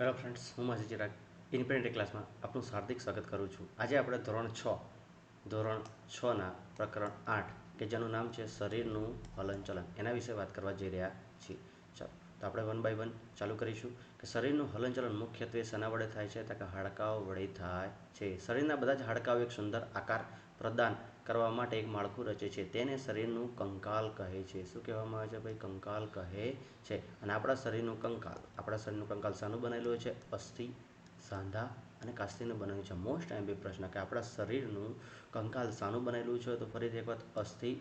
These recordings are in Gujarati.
હેલો ફ્રેન્ડ્સ હું માસી ચિરાગ. ઇન્ડિપેન્ડન્ટ ક્લાસમાં આપનું હાર્દિક સ્વાગત કરું છું. આજે આપણે ધોરણ છ, ધોરણ છના પ્રકરણ આઠ, કે જેનું નામ છે શરીરનું હલનચલન, એના વિશે વાત કરવા જઈ રહ્યા છીએ. ચાલો, તો આપણે વન બાય વન ચાલુ કરીશું. કે શરીરનું હલનચલન મુખ્યત્વે શેના વડે થાય છે? તો કે હાડકાઓ વડે થાય છે. શરીરના બધા જ હાડકાઓ એક સુંદર આકાર પ્રદાન કરવા માટે એક માળખું રચે છે. તેને શરીરનું કંકાલ કહે છે. શું કહેવામાં આવે છે ભાઈ? કંકાલ કહે છે. અને આપણા શરીરનું કંકાલ, આપણા શરીરનું કંકાલ શાનું બનેલું છે? અસ્થિ, સાંધા અને કાસ્તીનું બનેલું છે. મોસ્ટ ટાઈમ બી પ્રશ્ન કે આપણા શરીરનું કંકાલ શાનું બનેલું છે તો ફરીથી એક વખત અસ્થિ,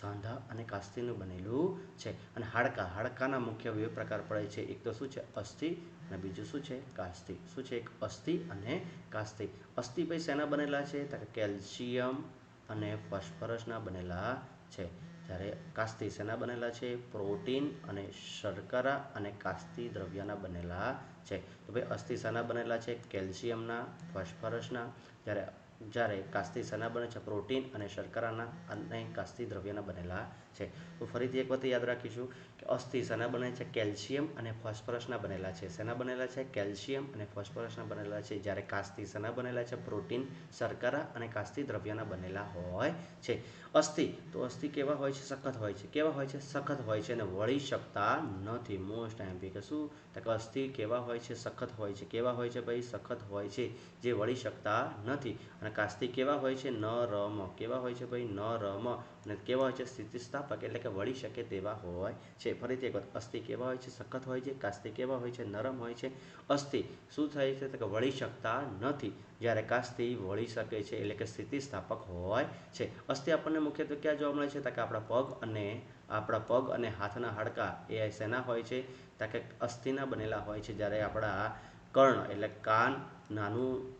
સાંધા અને કાસ્તીનું બનેલું છે. અને હાડકા, હાડકાના મુખ્ય બે પ્રકાર પડે છે. એક તો શું છે? અસ્થિ અને બીજું શું છે? કાસ્તી. શું છે? એક અસ્થિ અને કાસ્તી. અસ્થિ ભાઈ શેના બનેલા છે? તો કેલ્શિયમ અને ફોસ્ફરસના બનેલા છે. જ્યારે કાસ્તી શેના બનેલા છે? પ્રોટીન અને શર્કરા અને કાસ્તી દ્રવ્યના બનેલા છે. તો ભાઈ અસ્થિ શેના બનેલા છે? કેલ્શિયમના ફોસ્ફરસના જ્યારે જ્યારે કાસ્તી શેના બને છે? પ્રોટીન અને શર્કરાના અને કાસ્તી દ્રવ્યના બનેલા છે. તો ફરીથી એક વખત યાદ રાખીશું. અસ્થિ શેના બને છે? કેલ્શિયમ અને ફોસ્ફરસના બનેલા છે. શેના બનેલા છે? કેલ્શિયમ અને ફોસ્ફરસના બનેલા છે. જ્યારે કાસ્તી શેના બનેલા છે? પ્રોટીન, શર્કરા અને કાસ્તી દ્રવ્યના બનેલા હોય છે. અસ્થિ, તો અસ્થિ કેવા હોય છે? સખત હોય છે. કેવા હોય છે? સખત હોય છે અને વળી શકતા નથી. મોસ્ટ એમ્પી કે શું? તો કે અસ્થિ કેવા હોય છે? સખત હોય છે. કેવા હોય છે ભાઈ? સખત હોય છે, જે વળી શકતા નથી. અને કાસ્તી કેવા હોય છે? ન રમ કેવા હોય છે ભાઈ? ન રમ અને કેવા હોય છે? સ્થિતિસ્થાપક એટલે કે વળી શકે તેવા હોય છે. ફરીથી એક વખત, અસ્થિ કેવા હોય છે? સખત હોય છે? કાસ્તિ કેવા હોય છે? નરમ હોય છે? અસ્થિ શું થાય છે? તો કે વળી શકતા નથી. જ્યારે કાસ્તિ વળી શકે છે એટલે કે સ્થિતિસ્થાપક હોય છે. અસ્થિ આપણને મુખ્યત્વે ક્યાં જોવા મળે છે? તો કે આપણા પગ અને આપણા પગ અને હાથના હાડકા એ શેના હોય છે? તો કે અસ્થિના બનેલા હોય છે. જ્યારે આપણા કર્ણ એટલે કાન, નાનું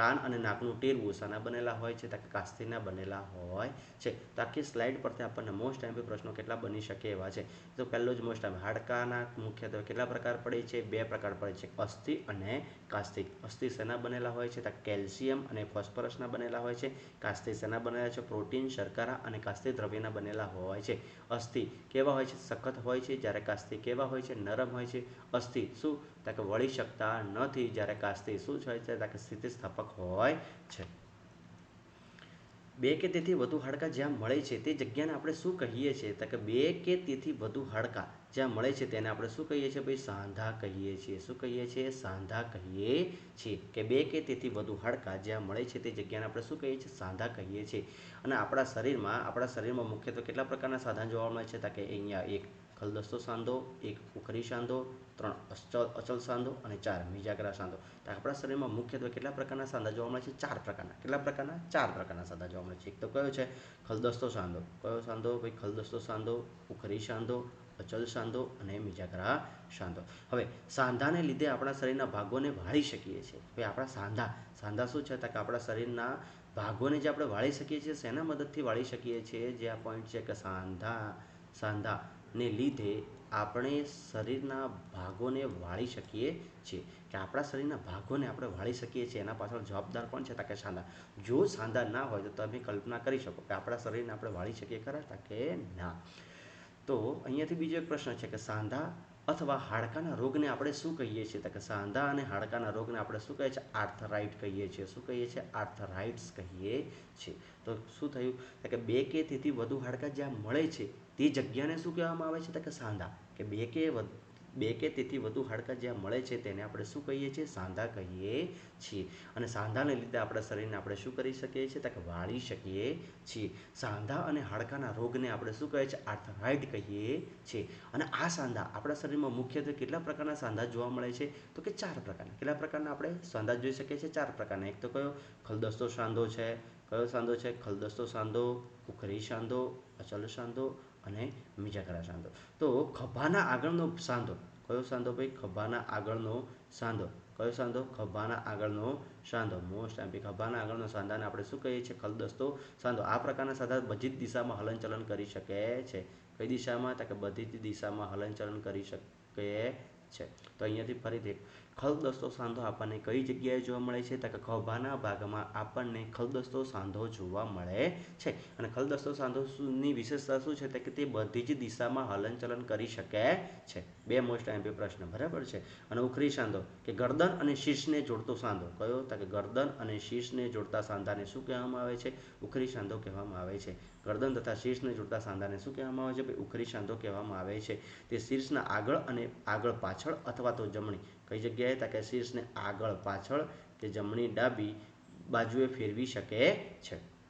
કાન અને નાકનું ટેરવું શાના બનેલા હોય છે, તાકે કાસ્તીના બનેલા હોય છે. તો સ્લાઇડ પરથી આપણને મોસ્ટ ટાઈમ પ્રશ્નો કેટલા બની શકે એવા છે. તો પહેલો જ મોસ્ટ ટાઈમ હાડકાના મુખ્યત્વે કેટલા પ્રકાર પડે છે? બે પ્રકાર પડે છે. અસ્થિ અને કાસ્તિક. અસ્થિ શેના બનેલા હોય છે? તો કેલ્શિયમ અને ફોસ્ફરસના બનેલા હોય છે. કાસ્તી શેના બનેલા છે? પ્રોટીન, શર્કરા અને કાસ્તી દ્રવ્યના બનેલા હોય છે. અસ્થિ કેવા હોય છે? સખત હોય છે. જ્યારે કાસ્તી કેવા હોય છે? નરમ હોય છે. અસ્થિ શું? તો કે વળી શકતા નથી જ્યારે કાસ્તી શું હોય છે, તાકે સ્થિતિસ્થાપક હોય છે. બે કે તેથી વધુ હાડકાં જ્યાં મળે છે તે જગ્યાને આપણે શું કહીએ છીએ? તો કે બે કે તેથી વધુ હાડકાં જ્યાં મળે છે તેને આપણે શું કહીએ છીએ? ભાઈ સાંધા કહીએ છીએ. શું કહીએ છીએ? સાંધા કહીએ છીએ. કે બે કે તેથી વધુ હાડકાં જ્યાં મળે છે તે જગ્યાને આપણે શું કહીએ છીએ? સાંધા કહીએ છીએ. અને આપણા શરીરમાં આપણા શરીરમાં મુખ્યત્વે કેટલા પ્રકારના સાધન જોવા મળે છે? તો કે અહીંયા એક ખલદસ્તો સાંધો, એક ઉખરી સાંધો, ત્રણ અચલ અચલ સાંધો અને ચાર મિજાગરા સાંધો. તો આપણા શરીરમાં મુખ્યત્વે કેટલા પ્રકારના સાંધા જોવા મળે છે? ચાર પ્રકારના. કેટલા પ્રકારના? ચાર પ્રકારના સાંધા જોવા મળે છે. એક તો કયો છે? ખલદસ્તો સાંધો. કયો સાંધો? ભાઈ, ખલદસ્તો સાંધો ઉખરી સાંધો, અચલ સાંધો અને મિજાગરા સાંધો. હવે, સાંધાને લીધે આપણા શરીરના ભાગોને વાળી શકીએ છીએ. ભાઈ આપણા સાંધા સાંધા શું છે? તો કે આપણા શરીરના ભાગોને જે આપણે વાળી શકીએ છીએ, શેના મદદથી વાળી શકીએ છીએ? જે આ પોઈન્ટ છે કે સાંધા સાંધા. સાંધાને લીધે આપણે શરીરના ભાગોને વાળી શકીએ છીએ. કે આપણા શરીરના ભાગોને આપણે વાળી શકીએ છીએ, એના પાછળ જવાબદાર કોણ છે? કે સાંધા. જો સાંધા ના હોય, તો તમે કલ્પના કરી શકો કે આપણા શરીરને આપણે વાળી શકીએ ખરા કે ના. તો અહીંયાથી બીજો એક પ્રશ્ન છે કે સાંધા અથવા હાડકાના રોગને આપણે શું કહીએ છીએ? તો કે સાંધા અને હાડકાના રોગને આપણે શું કહીએ છીએ? આર્થરાઇટ કહીએ છીએ. શું કહીએ છીએ? આર્થરાઇટ્સ કહીએ છીએ. તો શું થયું? તો કે બે કે તેથી વધુ હાડકાં જ્યાં મળે છે, તે જગ્યાને શું કહેવામાં આવે છે? તો કે સાંધા. કે બે કે બે કે તેથી વધુ હાડકાં જ્યાં મળે છે તેને આપણે શું કહીએ છીએ? સાંધા કહીએ છીએ. અને સાંધાને લીધે આપણા શરીરને આપણે શું કરી શકીએ છીએ? તો કે વાળી શકીએ છીએ. સાંધા અને હાડકાના રોગને આપણે શું કહે છે? આર્થરાઇડ કહીએ છીએ. અને આ સાંધા આપણા શરીરમાં મુખ્યત્વે કેટલા પ્રકારના સાંધા જોવા મળે છે? તો કે ચાર પ્રકારના. કેટલા પ્રકારના આપણે સાંધા જોઈ શકીએ છીએ? ચાર પ્રકારના. એક તો કયો? ખલદસ્તો સાંધો છે. કયો સાંધો છે? ખલદસ્તો સાંધો ઉખરી સાંધો, અચલ સાંધો અને મિજાગરા સાંધો. તો ખભાના આગળનો સાંધો. કયો સાંધો ભાઈ? ખભાના આગળનો સાંધો. કયો સાંધો? ખભાના આગળનો સાંધો. મોસ્ટ એમ્પી ખભાના આગળનો સાંધાને આપણે શું કહીએ છીએ? ખલદસ્તો સાંધો. આ પ્રકારના સાંધા બધી જ દિશામાં હલનચલન કરી શકે છે. કઈ દિશામાં? તો કે બધી જ દિશામાં હલનચલન કરી શકે છે. તો અહીંયાથી ફરીથી ખલદસ્તો સાંધો આપણને કઈ જગ્યાએ જોવા મળે છે? તો કે ખભાના ભાગમાં આપણને ખલદસ્તો સાંધો જોવા મળે છે. અને ખલદસ્તો સાંધોની વિશેષતા શું છે? તો કે તે બધી જ દિશામાં હલનચલન કરી શકે છે. બે મોસ્ટ એમપી પ્રશ્ન, બરાબર છે? અને ઉખરી સાંધો, કે ગરદન અને શીર્ષને જોડતો સાંધો કયો? તો કે ગરદન અને શીર્ષને જોડતા સાંધાને શું કહેવામાં આવે છે? ઉખરી સાંધો કહેવામાં આવે છે. ગરદન તથા શીર્ષને જોડતા સાંધાને શું કહેવામાં આવે છે? ભાઈ, ઉખરી સાંધો કહેવામાં આવે છે. તે શીર્ષના આગળ અને આગળ પાછળ અથવા તો જમણી. કઈ જગ્યાએ? તો કે શીર્ષને આગળ પાછળ કે જમણી ડાબી બાજુએ ફેરવી શકે છે.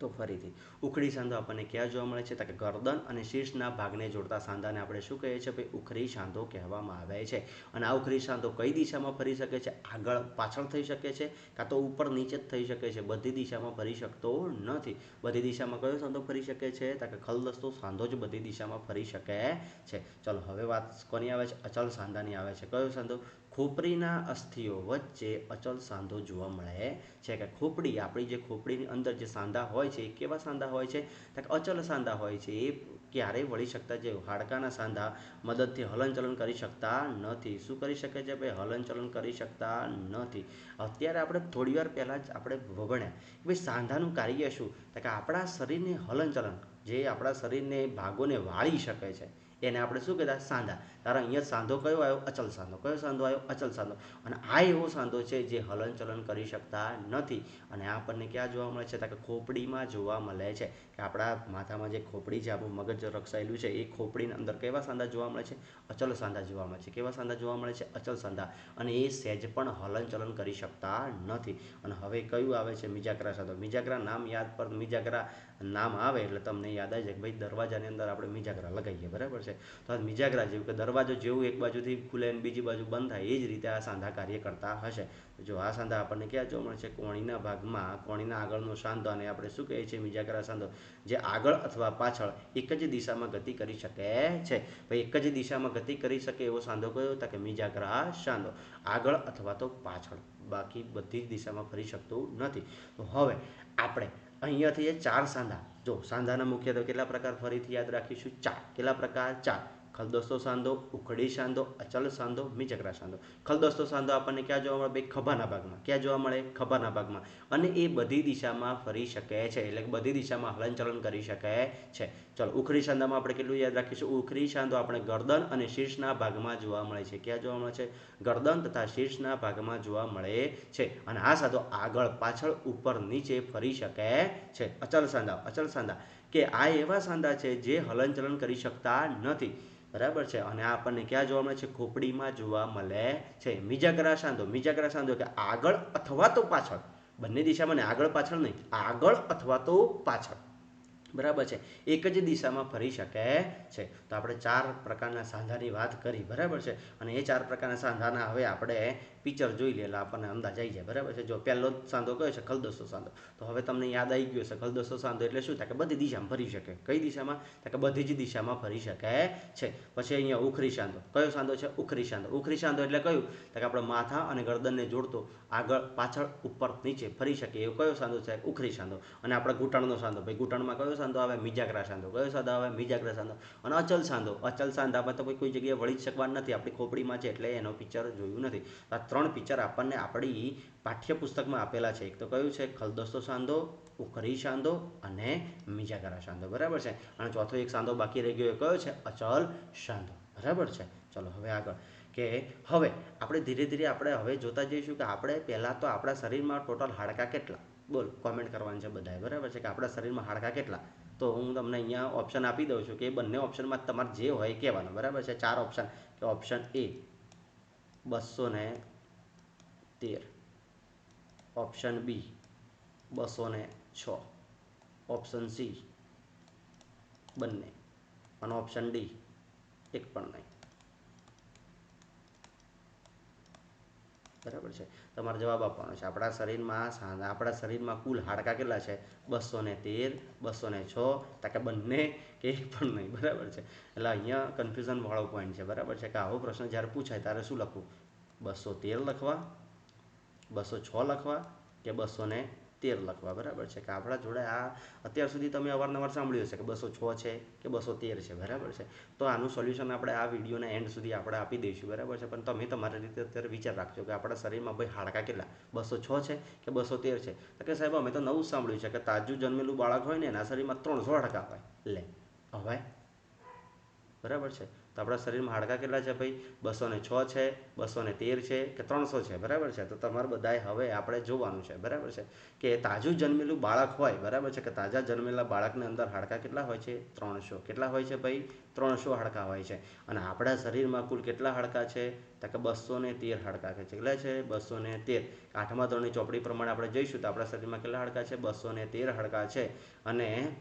તો ફરીથી, ઉખડી સાંધો આપણને ક્યાં જોવા મળે છે? તો કે ગરદન અને શીર્ષના ભાગને જોડતા સાંધાને આપણે શું કહીએ છીએ? ભાઈ ઉખરી સાંધો કહેવામાં આવે છે. અને આ ઉખરી સાંધો કઈ દિશામાં ફરી શકે છે? આગળ પાછળ થઈ શકે છે કાં તો ઉપર નીચે જ થઈ શકે છે? બધી દિશામાં ફરી શકતો નથી. બધી દિશામાં કયો સાંધો ફરી શકે છે? તો કે ખલદસ્તો સાંધો જ બધી દિશામાં ફરી શકે છે. ચલો, હવે વાત કોની આવે છે? અચલ સાંધાની આવે છે. કયો સાંધો? ખોપરીના અસ્થિઓ વચ્ચે અચલ સાંધો જોવા મળે છે કે ખોપડી, આપણી જે ખોપડીની અંદર જે સાંધા હોય છે, એ કેવા સાંધા હોય છે? તો અચલ સાંધા હોય છે, એ ક્યારેય વળી શકતા? જે હાડકાના સાંધા મદદથી હલનચલન કરી શકતા નથી. શું કરી શકે છે ભાઈ? હલનચલન કરી શકતા નથી. અત્યારે આપણે થોડી વાર પહેલાં જ આપણે વભણ્યા કે ભાઈ સાંધાનું કાર્ય શું? તો કે આપણા શરીરને હલનચલન, જે આપણા શરીરને ભાગોને વાળી શકે છે. એને આપણે શું કહેતા? સાંધા. તારા અહીંયા સાંધો કયો આવ્યો? અચલ સાંધો. કયો સાંધો આવ્યો? અચલ સાંધો. અને આ એવો સાંધો છે જે હલનચલન કરી શકતા નથી. અને આપણને ક્યાં જોવા મળે છે? કે ખોપડીમાં જોવા મળે છે કે આપણા માથામાં જે ખોપડી છે, આપણું મગજ રક્ષાયેલું છે, એ ખોપડીની અંદર કેવા સાંધા જોવા મળે છે? અચલ સાંધા જોવા મળે છે. કેવા સાંધા જોવા મળે છે? અચલ સાંધા. અને એ સહેજ પણ હલનચલન કરી શકતા નથી. અને હવે કયું આવે છે? મિજાગરા સાંધો. મિજાગરા નામ યાદ પર, મિજાગરા નામ આવે એટલે તમને યાદ આવી જાય કે ભાઈ દરવાજાની અંદર આપણે મિજાગરા લગાવીએ. બરાબર છે? તો આ મિજાગરા જેવું કે દરવાજો જેવું એક બાજુથી ખુલે અને બીજી બાજુ બંધ થાય, એ જ રીતે આ સાંધા કાર્ય કરતા હશે. જો આ સાંધા આપણને ક્યાં જોવા મળે છે? કોણીના ભાગમાં, કોણીના આગળનો સાંધો, અને આપણે શું કહીએ છીએ મિજાગરા સાંધો? જે આગળ અથવા પાછળ એક જ દિશામાં ગતિ કરી શકે છે. ભાઈ, એક જ દિશામાં ગતિ કરી શકે એવો સાંધો કયો તો કે મિજાગરા સાંધો? આગળ અથવા તો પાછળ. બાકી બધી જ દિશામાં ફરી શકતું નથી. તો હવે આપણે અહીંયાથી એ ચાર સાંધા જો સાંધાના મુખ્યત્વે કેટલા પ્રકાર ફરીથી યાદ રાખીશું? ચાર. કેટલા પ્રકાર? ચાર. ખલદસ્તો સાંધો, ઉખડી સાંધો, અચલ સાંધો મિજકરા સાંધો. ખલદસ્તો સાંધો આપણને ક્યાં જોવા મળે? ખભાના ભાગમાં. ક્યાં જોવા મળે? ખભાના ભાગમાં. અને એ બધી દિશામાં ફરી શકે છે. એટલે બધી દિશામાં હલનચલન કરી શકે છે. ચલો, ઉખડી સાંધામાં આપણે કેટલું યાદ રાખીશું? ઉખડી સાંધો આપણે ગરદન અને શીર્ષના ભાગમાં જોવા મળે છે. ક્યાં જોવા મળે છે? ગરદન તથા શીર્ષના ભાગમાં જોવા મળે છે. અને આ સાંધો આગળ પાછળ ઉપર નીચે ફરી શકે છે. અચલ સાંધા અચલ સાંધા. કે આ એવા સાંધા છે જે હલનચલન કરી શકતા નથી. બરાબર છે? અને આ આપણને ક્યાં જોવા મળે છે? ખોપડીમાં જોવા મળે છે. મિજાગરા સાંધો મિજાગરા સાંધો કે આગળ અથવા તો પાછળ. બંને દિશામાં ને આગળ પાછળ નહીં, આગળ અથવા તો પાછળ. બરાબર છે? એક જ દિશામાં ફરી શકે છે. તો આપણે ચાર પ્રકારના સાંધાની વાત કરી. બરાબર છે? અને એ ચાર પ્રકારના સાંધાના હવે આપણે પિક્ચર જોઈ લે એટલે આપણને અંદાજ આવી જાય, બરાબર છે? જો પહેલો સાંધો કયો છે? ખલદસ્તો સાંધો. તો હવે તમને યાદ આવી ગયો છે ખલદસ્તો સાંધો એટલે શું? થાય કે બધી દિશામાં ફરી શકે. કઈ દિશામાં? કે બધી જ દિશામાં ફરી શકે છે. પછી અહીંયા ઉખરી સાંધો. કયો સાંધો છે? ઉખરી સાંધો. ઉખરી સાંધો એટલે કયું? તો કે આપણે માથા અને ગરદનને જોડતો આગળ, પાછળ, ઉપર, નીચે ફરી શકે. એવો કયો સાંધો છે? ઉખરી સાંધો. અને આપણે ઘૂંટણનો સાંધો. ભાઈ, ઘૂંટણમાં કયો સાંધો આવે? મિજાગ્રા સાંધો. કયો સાંધો આવે? મિજાગરા સાંધો. અને અચલ સાંધો. અચલ સાંધામાં તો કોઈ જગ્યાએ વળી જ શકવાનું નથી. આપણી ખોપડીમાં છે એટલે એનો પિક્ચર જોયું નથી. ત્રણ પિક્ચર આપણને આપણી પાઠ્યપુસ્તકમાં આપેલા છે. એક તો કયું છે? ખલદસ્તો સાંધો, ઉખરી સાંધો અને મિજાગરા સાંધો. બરાબર છે? અને ચોથો એક સાંધો બાકી રહી ગયો એ કયો છે? અચલ સાંધો. બરાબર છે? ચલો, હવે આગળ. કે હવે આપણે ધીરે ધીરે આપણે હવે જોતા જઈશું કે આપણે પહેલાં તો આપણા શરીરમાં ટોટલ હાડકાં કેટલા? બોલ કોમેન્ટ કરવાનું છે બધાએ. બરાબર છે કે આપણા શરીરમાં હાડકા કેટલા? તો હું તમને અહીંયા ઓપ્શન આપી દઉં છું કે બંને ઓપ્શનમાં તમારે જે હોય કહેવાનું. બરાબર છે? ચાર ઓપ્શન કે ઓપ્શન એ બસો ને તેર. ઓપ્શન બી બસો ને છ. ઓપ્શન સી બંને. અને ઓપ્શન ડી એક પણ નહીં. બરાબર છે? તમારે જવાબ આપવાનો છે. આપણા શરીરમાં આપણા શરીરમાં કુલ હાડકા કેટલા છે? બસો ને તેર, બસો ને છ કે બંને કે પણ નહીં. બરાબર છે? એટલે અહીંયા કન્ફ્યુઝન વાળો પોઈન્ટ છે. બરાબર છે? કે આવો પ્રશ્ન જ્યારે પૂછાય ત્યારે શું લખવું? બસો તેર લખવા બસો છ લખવા કે બસો ને તેર લખવા, બરાબર છે? કે આપણા જોડે આ અત્યાર સુધી તમે અવારનવાર સાંભળ્યું હશે કે બસો છ છે કે બસો તેર છે, બરાબર છે? તો આનું સોલ્યુશન આપણે આ વિડીયોના એન્ડ સુધી આપણે આપી દઈશું, બરાબર છે? પણ તમે તમારી રીતે અત્યારે વિચાર રાખજો કે આપણા શરીરમાં ભાઈ હાડકા કેટલા? બસો છ છે કે બસો તેર છે? તો કે સાહેબ, અમે તો નવું સાંભળ્યું છે કે તાજું જન્મેલું બાળક હોય ને એના શરીરમાં ત્રણસો હાડકા હોય. લે, હવે? બરાબર છે? તો આપણા શરીરમાં હાડકા કેટલા છે ભાઈ? બસો ને છ છે, બસો ને તેર છે કે ત્રણસો છે, બરાબર છે? તો તમારે બધાએ હવે આપણે જોવાનું છે, બરાબર છે? કે તાજું જન્મેલું બાળક હોય, બરાબર છે? કે તાજા જન્મેલા બાળકની અંદર હાડકા કેટલા હોય છે? ત્રણસો. કેટલા હોય છે ભાઈ? ત્રણસો હાડકાં હોય છે. અને આપણા શરીરમાં કુલ કેટલા હાડકાં છે? તો કે બસો ને તેર હાડકાં છે. કેટલા છે? બસો ને તેર. આઠમા ધોરણની ચોપડી પ્રમાણે આપણે જઈશું તો આપણા શરીરમાં કેટલા હાડકાં છે? બસો ને તેર હાડકા છે. અને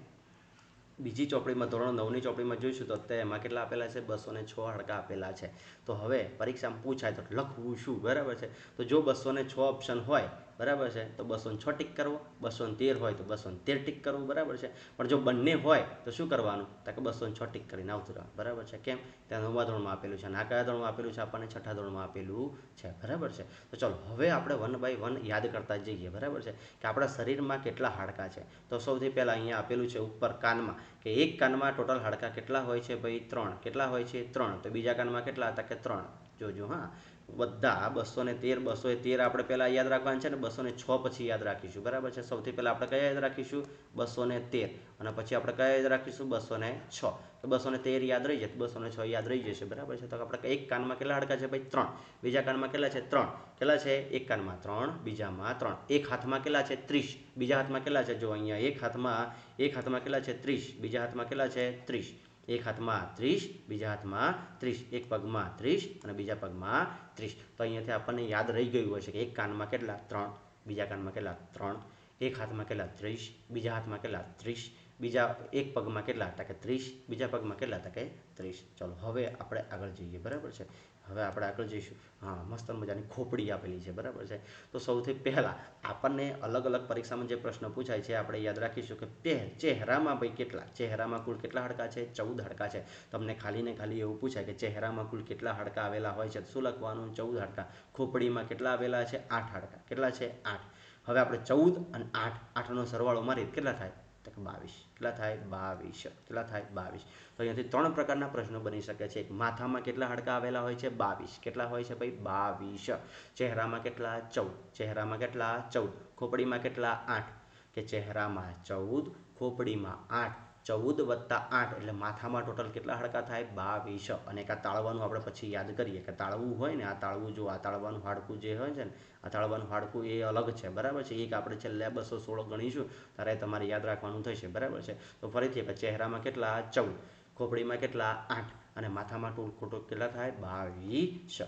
બીજી ચોપડીમાં, ધોરણ નવની ચોપડીમાં જોઈશું તો અત્યારે એમાં કેટલા આપેલા છે? બસો છ હડકા આપેલા છે. તો હવે પરીક્ષામાં પૂછાય તો લખવું શું? બરાબર છે? તો જો બસો છ ઓપ્શન હોય બરાબર છે? તો બસો છ ટીક કરવો બસો તેર હોય તો બસો તેર ટીક કરવું, બરાબર છે? પણ જો બંને હોય તો શું કરવાનું? તો કે બસો છ ટીક કરીને આવતું રહેવાનું, બરાબર છે? કેમ? ત્યાં નવમા ધોરણમાં આપેલું છે અને આ કયા ધોરણમાં આપેલું છે? આપણને છઠ્ઠા ધોરણમાં આપેલું છે, બરાબર છે? તો ચલો, હવે આપણે વન બાય વન યાદ કરતા જઈએ, બરાબર છે? કે આપણા શરીરમાં કેટલા હાડકા છે? તો સૌથી પહેલાં અહીંયા આપેલું છે ઉપર કાનમાં, કે એક કાનમાં ટોટલ હાડકા કેટલા હોય છે ભાઈ? ત્રણ. કેટલા હોય છે? ત્રણ. તો બીજા કાનમાં કેટલા હતા? કે ત્રણ. જોજો, હા. બધા બસો ને તેર બસો તેર આપણે પહેલાં યાદ રાખવાના છે ને બસો ને છ પછી યાદ રાખીશું. બરાબર છે? સૌથી પહેલાં આપણે કયા યાદ રાખીશું? બસો ને તેર. અને પછી આપણે કયા યાદ રાખીશું? બસો ને છ. તો બસો ને તેર યાદ રહી જશે. બસો ને છ યાદ રહી જશે. બરાબર છે? તો આપણે એક કાનમાં કેટલા હાડકા છે ભાઈ? ત્રણ. બીજા કાનમાં કેટલા છે? ત્રણ. કેટલા છે? એક કાનમાં ત્રણ, બીજામાં ત્રણ. એક હાથમાં કેટલા છે? ત્રીસ. બીજા હાથમાં કેટલા છે? જો અહીંયા એક હાથમાં એક હાથમાં કેટલા છે? ત્રીસ. બીજા હાથમાં કેટલા છે? ત્રીસ. એક હાથમાં ત્રીસ, બીજા હાથમાં ત્રીસ. એક પગમાં ત્રીસ અને બીજા પગમાં ત્રીસ. તો અહીંયાથી આપણને યાદ રહી ગયું હોય છે કે એક કાનમાં કેટલા? ત્રણ. બીજા કાનમાં કેટલા? ત્રણ. એક હાથમાં કેટલા? ત્રીસ. બીજા હાથમાં કેટલા? ત્રીસ. બીજા એક પગમાં કેટલા? ટકે ત્રીસ. બીજા પગમાં કેટલા? ટકે ત્રીસ. ચલો, હવે આપણે આગળ જઈએ. બરાબર છે? હવે આપણે આગળ જઈશું. હા, મસ્ત મજાની ખોપડી આપેલી છે, બરાબર છે? તો સૌથી પહેલાં આપણને અલગ અલગ પરીક્ષામાં જે પ્રશ્ન પૂછાય છે, આપણે યાદ રાખીશું કે પહે ચહેરામાં ભાઈ કેટલા? ચહેરામાં કુલ કેટલા હાડકા છે? ચૌદ હાડકા છે. તમને ખાલી ને ખાલી એવું પૂછાય કે ચહેરામાં કુલ કેટલા હાડકા આવેલા હોય છે? શું લખવાનું? ચૌદ હાડકા. ખોપડીમાં કેટલા આવેલા છે? આઠ હાડકા. કેટલા છે? આઠ. હવે આપણે ચૌદ અને આઠ, આઠનો સરવાળો મારી કેટલા થાય? તો કે બાવીસ કેટલા થાય? બાવીસ કેટલા થાય? બાવીસ તો અહીંયાથી ત્રણ પ્રકારના પ્રશ્નો બની શકે છે. માથામાં કેટલા હાડકા આવેલા હોય છે? બાવીસ કેટલા હોય છે ભાઈ? બાવીસ ચહેરામાં કેટલા? ચૌદ. ચહેરામાં કેટલા? ચૌદ. ખોપડીમાં કેટલા? આઠ. કે ચહેરામાં ચૌદ, ખોપડીમાં આઠ. ચૌદ વત્તા આઠ એટલે માથામાં ટોટલ કેટલા હાડકા થાય? બાવીસ. અને એક આ તાળવાનું આપણે પછી યાદ કરીએ કે તાળવું હોય ને, આ તાળવું જો આ તાળવાનું હાડકું જે હોય છે ને, આ તાળવાનું હાડકું એ અલગ છે. બરાબર છે? એક આપણે છેલ્લે બસો સોળ ગણીશું ત્યારે તમારે યાદ રાખવાનું થશે. બરાબર છે? તો ફરીથી ચહેરામાં કેટલા? ચૌદ. ખોપડીમાં કેટલા? આઠ. અને માથામાં ટોલ ખોટો કેટલા થાય? બાવીસ.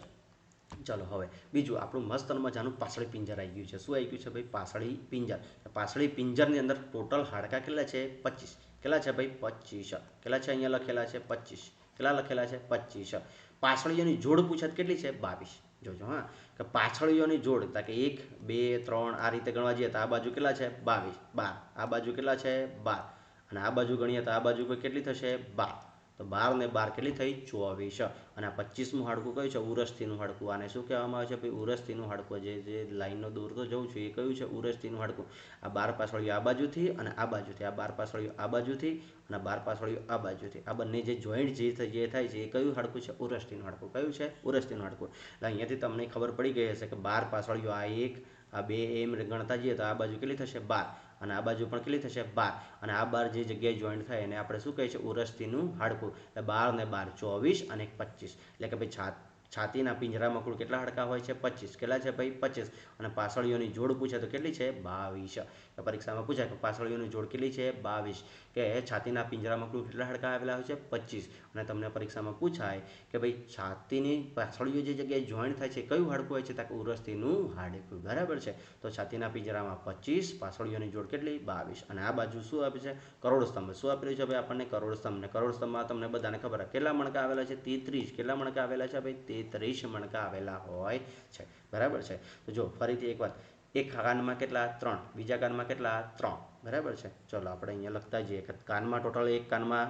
ચલો હવે, બીજું આપણું મસ્ત મજાનું પાસળી પિંજર આવી ગયું છે. શું આવી ગયું છે ભાઈ? પાસળી પિંજર. પાસળી પિંજરની અંદર ટોટલ હાડકા કેટલા છે? પચીસ. કેટલા છે ભાઈ? પચીસ. કેટલા છે અહીંયા લખેલા છે? પચીસ. કેટલા લખેલા છે? પચીસ. પાછળીઓની જોડ પૂછત કેટલી છે? બાવીસ. જોજો, હા. કે પાછળીઓની જોડ તા કે એક, બે, ત્રણ, આ રીતે ગણવા જઈએ તો આ બાજુ કેટલા છે? બાવીસ. બાર. આ બાજુ કેટલા છે? બાર. અને આ બાજુ ગણીએ તો આ બાજુ કેટલી થશે? બાર. તો બાર ને બાર કેટલી થઈ? ચોવીસ. અને આ પચીસમું હાડકું કયું છે? ઉરસ્થિનું હાડકું. આને શું કહેવામાં આવે છે ભાઈ? ઉરસ્થિનું હાડકું. જે જે લાઈનનો દોરતો જઉં છું, એ કયું છે? ઉરસ્થિનું હાડકું. આ બાર પાછળીઓ આ બાજુથી અને આ બાજુથી. આ બાર પાછળીઓ આ બાજુથી અને બાર પાછળીઓ આ બાજુથી. આ બંને જે જોઈન્ટ જે જે થાય છે, એ કયું હાડકું છે? ઉરસ્થિનું હાડકું. કયું છે? ઉરસ્થિનું હાડકું. એટલે અહીંયાથી તમને ખબર પડી ગઈ હશે કે બાર પાછળીઓ આ એક, આ બે એમ ગણતા જઈએ તો આ બાજુ કેટલી થશે? બાર. અને આ બાજુ પણ કેટલી થશે? બાર. અને આ બાર જે જગ્યાએ જોઈન્ટ થાય એને આપણે શું કહીએ છીએ? ઉરસ્તીનું હાડકું. એટલે બાર ને બાર, ચોવીસ અને પચીસ. એટલે કે ભાઈ છાત છાતીના પિંજરામાં કુલ કેટલા હાડકા હોય છે? પચીસ. કેટલા છે ભાઈ? પચીસ. અને પાછળીઓની જોડ પૂછે તો કેટલી છે? બાવીસ. પરીક્ષામાં પૂછાય કે પાછળીઓની જોડ કેટલી છે? બાવીસ. કે છાતીના પિંજરામાં કુલ કેટલા હાડકા આવેલા હોય છે? પચીસ. અને તમને પરીક્ષામાં પૂછાય કે ભાઈ છાતીની પાછળીઓ જે જગ્યાએ જોઈન્ટ થાય છે, કયું હાડકું હોય છે? ત્યાં ઉરસ્તીનું હાડકું. બરાબર છે? તો છાતીના પિંજરામાં પચીસ, પાસળીઓની જોડ કેટલી? બાવીસ. અને આ બાજુ શું આપે છે? કરોડ સ્તંભ શું આપેલું છે ભાઈ આપણને? કરોડ સ્તંભ ને કરોડ સ્તંભમાં તમને બધાને ખબર કેટલા મણકા આવેલા છે? તેત્રીસ. કેટલા મણકા આવેલા છે ભાઈ? તેત્રીસ મણકા આવેલા હોય છે. બરાબર છે? તો જો ફરીથી એક વાત, એક કાનમાં કેટલા? ત્રણ. બીજા કાનમાં કેટલા? ત્રણ. બરાબર છે? ચલો આપણે અહીંયા લખતા જઈએ કાનમાં ટોટલ એક કાનમાં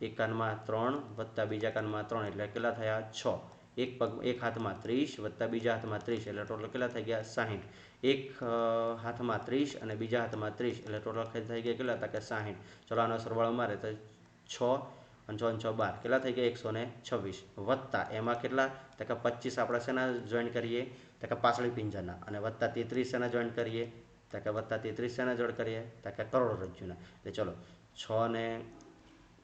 એક કાનમાં ત્રણ વત્તા બીજા કાનમાં ત્રણ, એટલે કેટલા થયા? છ. એક પગ, એક હાથમાં ત્રીસ વત્તા બીજા હાથમાં ત્રીસ, એટલે ટોટલ કેટલા થઈ ગયા? સાહીઠ. એક હાથમાં ત્રીસ અને બીજા હાથમાં ત્રીસ, એટલે ટોટલ થઈ ગયા કેટલા? હતા કે સાહીઠ. ચલો આનો સરવાળો મારે તો છ અને છ બાર. કેટલા થઈ ગયા? એકસો ને છવ્વીસ. વત્તા. એમાં કેટલા? તો કે પચીસ આપણે શેના જોઈન કરીએ? તો કે પાછળી પિંજરના. અને વત્તા તેત્રીસ શેના જોઈન કરીએ? તો કે વત્તા તેત્રીસ શેના જોડ કરીએ? તો કે કરોડરજ્જુના એટલે ચલો, છ ને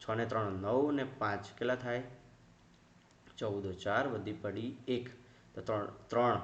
છ ને ત્રણ, નવ ને પાંચ. કેટલા થાય? ચૌદ ચાર વધી પડી એક. તો ત્રણ ત્રણ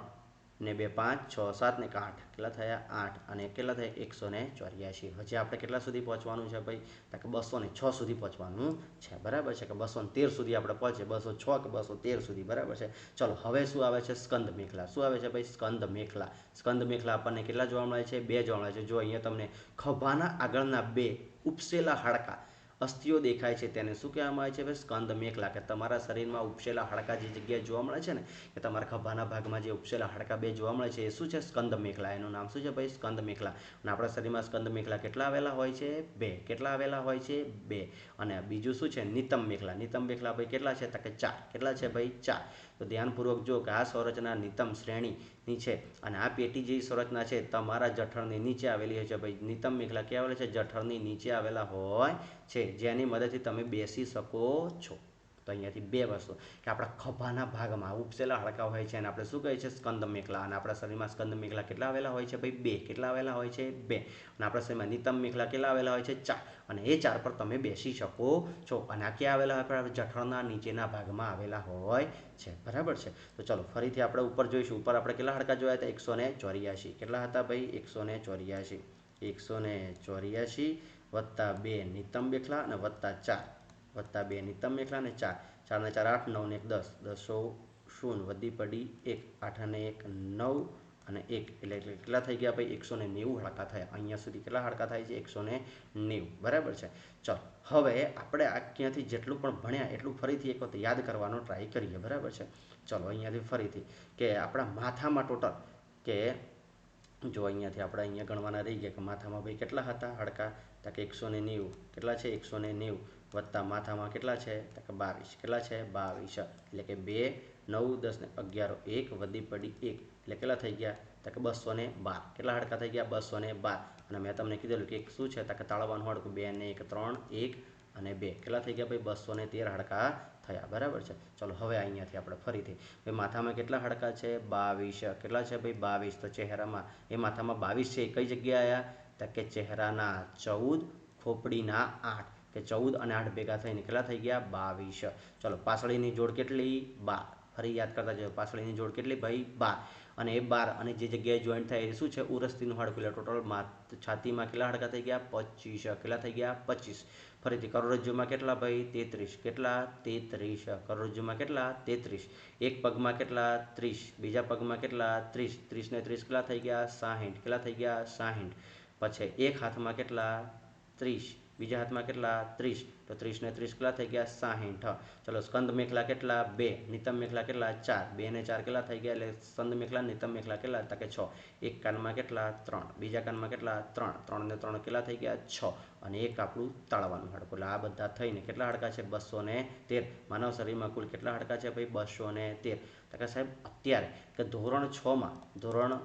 ને બે પાંચ છ સાત ને આઠ. કેટલા થયા? આઠ. અને કેટલા થયા? એકસો ને ચોર્યાસી હજી આપણે કેટલા સુધી પહોંચવાનું છે ભાઈ? તો કે બસો ને છ સુધી પહોંચવાનું છે. બરાબર છે કે બસો તેર સુધી આપણે પહોંચીએ? બસો છ કે બસો તેર સુધી? બરાબર છે? ચલો, હવે શું આવે છે? સ્કંદ મેખલા. શું આવે છે ભાઈ? સ્કંદ મેખલા. સ્કંદ મેખલા આપણને કેટલા જોવા મળે છે? બે જોવા મળે છે. જો અહીંયા તમને ખભાના આગળના બે ઉપસેલા હાડકા અસ્થિઓ દેખાય છે તેને શું કહેવામાં આવે છે? ભાઈ સ્કંદ મેખલા, કે તમારા શરીરમાં ઉપસેલા હાડકા જે જગ્યાએ જોવા મળે છે ને, કે તમારા ખભાના ભાગમાં જે ઉપસેલા હાડકા બે જોવા મળે છે, એ શું છે? સ્કંદ મેખલા. એનું નામ શું છે ભાઈ? સ્કંદ મેખલા. અને આપણા શરીરમાં સ્કંદ મેખલા કેટલા આવેલા હોય છે? બે. કેટલા આવેલા હોય છે? બે. અને બીજું શું છે? નિતમ મેખલા. નિતમ મેખલા ભાઈ કેટલા છે? તો કે ચાર. કેટલા છે ભાઈ? ચાર. તો ધ્યાનપૂર્વક જો કે આ સંરચના નિતમ શ્રેણીની છે અને આ પેટી જેવી સંરચના છે, તમારા જઠરની નીચે આવેલી હોય છે. ભાઈ, નિતમ મેખલા ક્યાં આવેલા છે, જઠરની નીચે આવેલા હોય છે. જેની મદદથી તમે બેસી શકો છો. તો અહીંયાથી બે વસ્તુ. કે આપણા ખભાના ભાગમાં ઉપસેલા હાડકા હોય છે અને આપણે શું કહીએ છીએ? સ્કંદ મેખલા. અને આપણા શરીરમાં સ્કંદ મેખલા કેટલા આવેલા હોય છે ભાઈ? બે. કેટલા આવેલા હોય છે? બે. અને આપણા શરીરમાં નિતમ મેખલા કેટલા આવેલા હોય છે? ચાર. અને એ ચાર પર તમે બેસી શકો છો. અને આ ક્યાં આવેલા હોય? જઠરના નીચેના ભાગમાં આવેલા હોય છે. બરાબર છે? તો ચલો, ફરીથી આપણે ઉપર જોઈશું. ઉપર આપણે કેટલા હાડકા જોયા હતા? એકસો ને ચોર્યાસી. કેટલા હતા ભાઈ? એકસો ને ચોર્યાસી. એકસો ને ચોર્યાસી વત્તા બે નિતમ મેખલા અને વત્તા ચાર. વત્તા બે નિતમ એકલા ને ચાર. ચાર ને ચાર આઠ, નવ ને એક દસ. દસો શૂન્ય વધી પડી એક. આઠ અને એક, નવ અને એક. એટલે કેટલા થઈ ગયા ભાઈ? એકસો ને નેવું હાડકા થયા. અહીંયા સુધી કેટલા હાડકા થાય છે? એકસો ને નેવું. બરાબર છે? ચલો. હવે આપણે આ ક્યાંથી જેટલું પણ ભણ્યા એટલું ફરીથી એક વખત યાદ કરવાનો ટ્રાય કરીએ. બરાબર છે? ચલો, અહીંયાથી ફરીથી કે આપણા માથામાં ટોટલ કે જો અહીંયાથી આપણે અહીંયા ગણવાના રહી ગયા કે માથામાં ભાઈ કેટલા હતા હાડકા? તો કે એકસો ને નેવું. કેટલા છે? એકસો ને નેવું. વત્તા માથામાં કેટલા છે? તો કે બાવીસ. કેટલા છે? બાવીસ. એટલે કે બે, નવ, દસ ને અગિયાર. એક વધી પડી એક. એટલે કેટલા થઈ ગયા? તો કે બસો ને બાર. કેટલા હાડકા થઈ ગયા? બસો ને બાર. અને મેં તમને કીધેલું કે શું છે? તો કે તાળવાનું હાડકું બે ને એક ત્રણ, એક અને બે. કેટલા થઈ ગયા ભાઈ? બસો ને તેર હાડકા થયા. બરાબર છે? ચલો હવે અહીંયાથી આપણે ફરીથી. ભાઈ, માથામાં કેટલા હાડકા છે? બાવીસ. કેટલા છે ભાઈ? બાવીસ. તો ચહેરામાં, એ માથામાં બાવીસ છે. કઈ જગ્યાએ આવ્યા તો કે ચહેરાના ચૌદ, ખોપડીના આઠ. કે ચૌદ અને આઠ ભેગા થઈને કેટલા થઈ ગયા, બાવીસ. ચલો, પાસળીની જોડ કેટલી? બાર. ફરી યાદ કરતા જઈએ પાસળીની જોડ કેટલી? ભાઈ, બાર. અને એ બાર અને જે જગ્યાએ જોઈન્ટ થાય એ શું છે? ઉરસ્તીનું હાડકું. એટલે ટોટલ છાતીમાં કેટલા હાડકા થઈ ગયા? પચીસ. કેટલા થઈ ગયા? પચીસ. ફરીથી કરોડરજ્જુમાં કેટલા ભાઈ? તેત્રીસ. કેટલા? તેત્રીસ. કરોડરજ્જુમાં કેટલા? તેત્રીસ. એક પગમાં કેટલા? ત્રીસ. બીજા પગમાં કેટલા? ત્રીસ. ત્રીસ ને ત્રીસ કેટલા થઈ ગયા? સાહીઠ. કેટલા થઈ ગયા? સાહીઠ. પછી એક હાથમાં કેટલા? ત્રીસ. બીજા હાથમાં કેટલા? ત્રીસ. તો ત્રીસ ને ત્રીસ કેટલા થઈ ગયા? સાહીઠ. ચલો, સ્કંદ મેખલા કેટલા? બે. નિતમ મેખલા કેટલા? ચાર. બે ને ચાર કેટલા થઈ ગયા? એટલે સ્કંદ મેખલા, નિતમ મેખલા કેટલા? હતા કે છ. એક કાનમાં કેટલા? ત્રણ. બીજા કાનમાં કેટલા? ત્રણ. ત્રણ ને ત્રણ કેટલા થઈ ગયા? છ. અને એક આપણું તાળવાનું હાડકું. એટલે આ બધા થઈને કેટલા હાડકા છે? બસો તેર. માનવ શરીરમાં કુલ કેટલા હાડકા છે ભાઈ? બસો ને તેર. તો સાહેબ, અત્યારે કે ધોરણ છમાં ધોરણ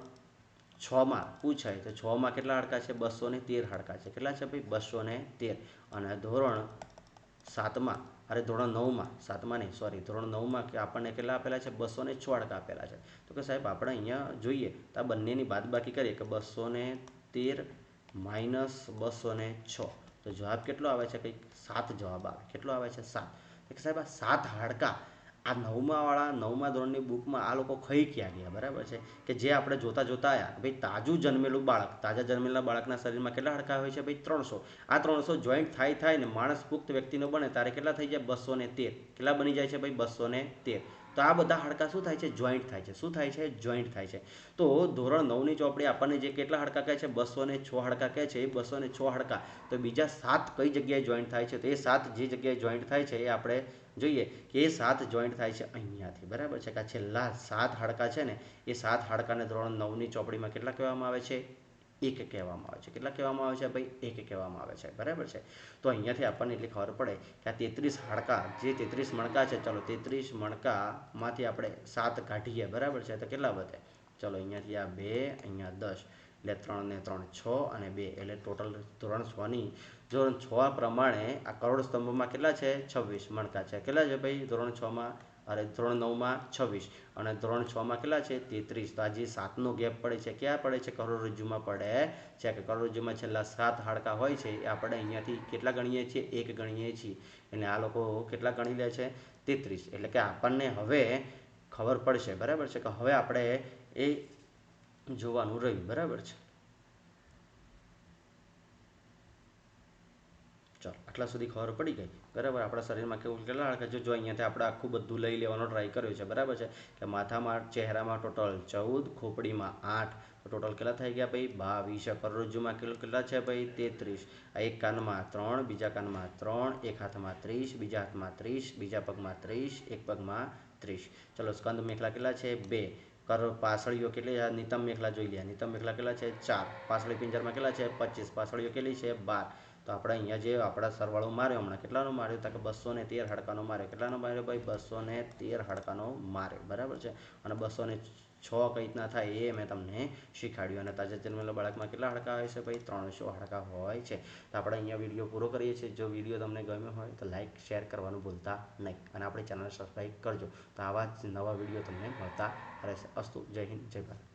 છમાં, પૂછાય તો છમાં કેટલા હાડકા છે? બસો ને તેર હાડકા છે. કેટલા છે ભાઈ? બસો ને તેર. અને ધોરણ સાતમાં, અરે ધોરણ નવમાં, સાતમાં નહીં સોરી ધોરણ નવમાં કે આપણને કેટલા આપેલા છે? બસો ને છ હાડકા આપેલા છે. તો કે સાહેબ, આપણે અહીંયા જોઈએ તો આ બંનેની બાદબાકી કરીએ કે બસો ને તેર માઇનસ બસો ને છ. તો જવાબ કેટલો આવે છે? કંઈક સાત જવાબ આવે. કેટલો આવે છે? સાત. કે સાહેબ, આ સાત હાડકા આ નવમાવાળા, નવમા ધોરણની બુકમાં આ લોકો ખઈ ક્યાં ગયા? બરાબર છે? કે જે આપણે જોતા જોતા આવ્યા ભાઈ, તાજું જન્મેલું બાળક, તાજા જન્મેલા બાળકના શરીરમાં કેટલા હડકા હોય છે? ભાઈ, ત્રણસો. આ ત્રણસો જોઈન્ટ થાય થાય ને માણસ પુખ્ત વ્યક્તિનો બને ત્યારે કેટલા થઈ જાય બસો તેર. કેટલા બની જાય છે? ભાઈ, બસો તેર. તો આ બધા હાડકા શું થાય છે? જોઈન્ટ થાય છે. શું થાય છે? જોઈન્ટ થાય છે. તો ધોરણ નવની ચોપડી આપણને જે કેટલા હાડકા કહે છે? બસો ને છ હાડકા કહે છે. એ બસો ને છ હાડકા. તો બીજા સાત કઈ જગ્યાએ જોઈન્ટ થાય છે? તો એ સાત જે જગ્યાએ જોઈન્ટ થાય છે એ આપણે જોઈએ કે એ સાત જોઈન્ટ થાય છે અહીંયાથી. બરાબર છે? કે આ છેલ્લા સાત હાડકા છે ને, એ સાત હાડકાને ધોરણ નવની ચોપડીમાં કેટલા કહેવામાં આવે છે? એક કહેવામાં આવે છે. કેટલા કહેવામાં આવે છે ભાઈ? એક કહેવામાં આવે છે. બરાબર છે? તો અહીંયાથી આપણને એટલી ખબર પડે કે આ તેત્રીસ હાડકા, જે તેત્રીસ મણકા છે, ચલો તેત્રીસ મણકામાંથી આપણે સાત કાઢીએ. બરાબર છે? તો કેટલા વધે? ચલો અહીંયાથી આ બે, અહીંયા દસ, એટલે ત્રણ ને ત્રણ છ અને બે, એટલે ટોટલ ધોરણ છની ધોરણ છ પ્રમાણે આ કરોડ સ્તંભમાં કેટલા છે? છવ્વીસ મણકા છે. કેટલા છે ભાઈ? ધોરણ છમાં અરે ધોરણ નવમાં છવ્વીસ. અને ધોરણ છમાં કેટલા છે? તેત્રીસ. તો આજે સાતનો ગેપ પડે છે. ક્યાં પડે છે? કરોડરજ્જુમાં પડે. છે કે કરોડરજ્જુમાં છેલ્લા સાત હાડકા હોય છે, એ આપણે અહીંયાથી કેટલા ગણીએ છીએ? એક ગણીએ છીએ. એટલે આ લોકો કેટલા ગણી લે છે? તેત્રીસ. એટલે કે આપણને હવે ખબર પડશે. બરાબર છે? કે હવે આપણે એ જોવાનું રહ્યું. બરાબર છે? ચાલો, આટલા સુધી ખબર પડી ગઈ. બરાબર, આપણા શરીરમાં કેવું કેટલા કે જો જો અહીંયાથી આપણે આખું બધું લઈ લેવાનો ટ્રાય કર્યો છે, બરાબર છે? કે માથામાં, ચહેરામાં ટોટલ ચૌદ, ખોપડીમાં આઠ. ટોટલ કેટલા થઈ ગયા ભાઈ? બાવીસ. કરોડરજ્જુમાં કેટલા છે ભાઈ? તેત્રીસ. આ એક કાનમાં ત્રણ, બીજા કાનમાં ત્રણ, એક હાથમાં ત્રીસ, બીજા હાથમાં ત્રીસ, બીજા પગમાં ત્રીસ, એક પગમાં ત્રીસ. ચલો, સ્કંદ મેખલા કેટલા છે? બે. કર પાસળીઓ કેટલી નિતમ મેખલા જોઈ લે નિતમ મેખલા કેટલા છે? ચાર. પાસળી પિંજરમાં કેટલા છે? પચીસ. પાસળીઓ કેટલી છે? બાર. તો આપણે અહીંયા જે આપણા સરવાળો માર્યો, હમણાં કેટલાનો માર્યો? તો કે બસો ને તેર હાડકાનો માર્યો. કેટલાનો માર્યો ભાઈ? બસો ને તેર હાડકાનો માર્યો. બરાબર છે? અને બસો ને છ કઈ રીતના થાય એ મેં તમને શીખવાડ્યું અને તાજેતરમાં બાળકમાં કેટલા હાડકા હોય છે ભાઈ? ત્રણસો હાડકા હોય છે. તો આપણે અહીંયા વીડિયો પૂરો કરીએ છીએ. જો વીડિયો તમને ગમ્યો હોય તો લાઇક શેર કરવાનું ભૂલતા નહીં. અને આપણી ચેનલ સબસ્ક્રાઈબ કરજો. તો આવા જ નવા વીડિયો તમને મળતા રહેશે. અસ્તુ. જય હિન્દ. જય ભારત.